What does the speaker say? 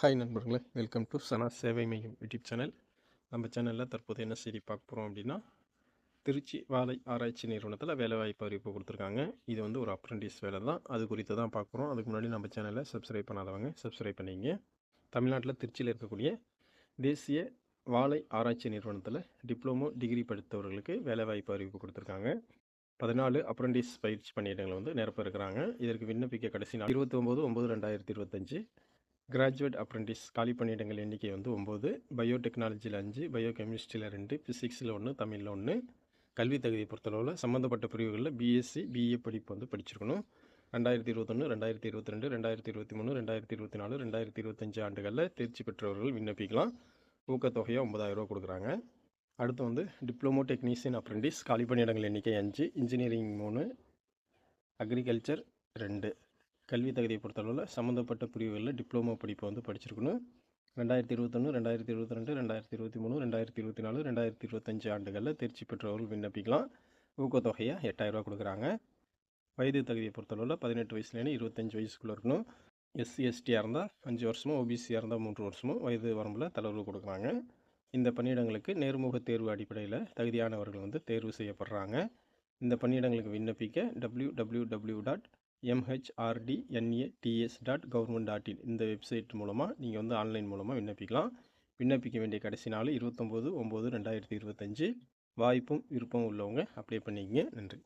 Hi நண்பர்களே welcome to சனா சேவை மையம் யூடியூப் சேனல். நம்ம சேனலில் தற்போது என்ன செய்தி பார்க்க போகிறோம் அப்படின்னா திருச்சி வாழை ஆராய்ச்சி நிறுவனத்தில் வேலைவாய்ப்பு அறிவிப்பு கொடுத்துருக்காங்க. இது வந்து ஒரு அப்ரெண்டிஸ் வேலை தான். அது குறித்து தான் பார்க்குறோம் அதுக்கு முன்னாடி நம்ம சேனலை சப்ஸ்கிரைப் பண்ணாதவங்க சப்ஸ்கிரைப் பண்ணிங்க தமிழ்நாட்டில் திருச்சியில் இருக்கக்கூடிய தேசிய வாழை ஆராய்ச்சி நிறுவனத்தில் டிப்ளமோ டிகிரி படித்தவர்களுக்கு வேலைவாய்ப்பு அறிவிப்பு கொடுத்துருக்காங்க. பதினாலு அப்ரெண்டிஸ் பயிற்சி பணியிடங்களை வந்து நிரப்ப இருக்கிறாங்க. இதற்கு விண்ணப்பிக்க கடைசி நாள் இருபத்தி ஒம்பது ஒம்பது ரெண்டாயிரத்தி இருபத்தஞ்சு. கிராஜுவேட் அப்ரெண்டிஸ் காலி பணியிடங்கள் எண்ணிக்கை வந்து ஒம்பது பயோடெக்னாலஜியில் அஞ்சு பயோ கெமிஸ்ட்ரியில் ரெண்டு ஃபிசிக்ஸில் ஒன்று தமிழில் ஒன்று கல்வி தகுதியை பொறுத்தளவில் சம்மந்தப்பட்ட பிரிவுகளில் பிஎஸ்சி பிஏ படிப்பு வந்து படிச்சிருக்கணும். ரெண்டாயிரத்தி இருபத்தொன்று ரெண்டாயிரத்தி இருபத்தி ரெண்டு ரெண்டாயிரத்தி இருபத்தி மூணு ரெண்டாயிரத்தி இருபத்தி நாலு ரெண்டாயிரத்தி இருபத்தஞ்சு ஆண்டுகளில் தேர்ச்சி பெற்றவர்கள் விண்ணப்பிக்கலாம். ஊக்கத்தொகையாக ஒன்பதாயிரம் ரூபா கொடுக்குறாங்க. அடுத்து வந்து டிப்ளமோ டெக்னீஷியன் அப்ரெண்டிஸ் காலி பணியிடங்கள் எண்ணிக்கை அஞ்சு இன்ஜினியரிங் மூணு அக்ரிகல்ச்சர் ரெண்டு. கல்வி தகுதியை பொறுத்தளவில் சம்மந்தப்பட்ட பிரிவுகளில் டிப்ளமோ படிப்பை வந்து படிச்சிருக்கணும். ரெண்டாயிரத்தி இருபத்தொன்று ரெண்டாயிரத்தி இருபத்தி ரெண்டு ரெண்டாயிரத்தி இருபத்தி மூணு ரெண்டாயிரத்தி இருபத்தி நாலு ரெண்டாயிரத்தி இருபத்தஞ்சு ஆண்டுகளில் தேர்ச்சி பெற்றவர்கள் விண்ணப்பிக்கலாம். ஊக்கத்தொகையை எட்டாயிரரூவா கொடுக்குறாங்க. வயது தகுதியை பொறுத்தளவில் பதினெட்டு வயசுலேருந்து இருபத்தஞ்சி வயசுக்குள்ளே இருக்கணும். எஸ்சி எஸ்டியாக இருந்தால் அஞ்சு வருஷமும் ஓபிசியாக இருந்தால் மூன்று வருஷமும் வயது வரம்பில் தளர்வு கொடுக்குறாங்க. இந்த பணியிடங்களுக்கு நேர்முக தேர்வு அடிப்படையில் தகுதியானவர்கள் வந்து தேர்வு செய்யப்படுறாங்க. இந்த பணியிடங்களுக்கு விண்ணப்பிக்க W W W dot MHRTNADS dot government dot in இந்த வெப்சைட் மூலமாக நீங்கள் வந்து ஆன்லைன் மூலமாக விண்ணப்பிக்கலாம். விண்ணப்பிக்க வேண்டிய கடைசி நாள் இருபத்தொம்போது ஒம்பது ரெண்டாயிரத்தி இருபத்தஞ்சி. வாய்ப்பும் விருப்பம் உள்ளவங்க அப்ளை பண்ணிக்கங்க. நன்றி.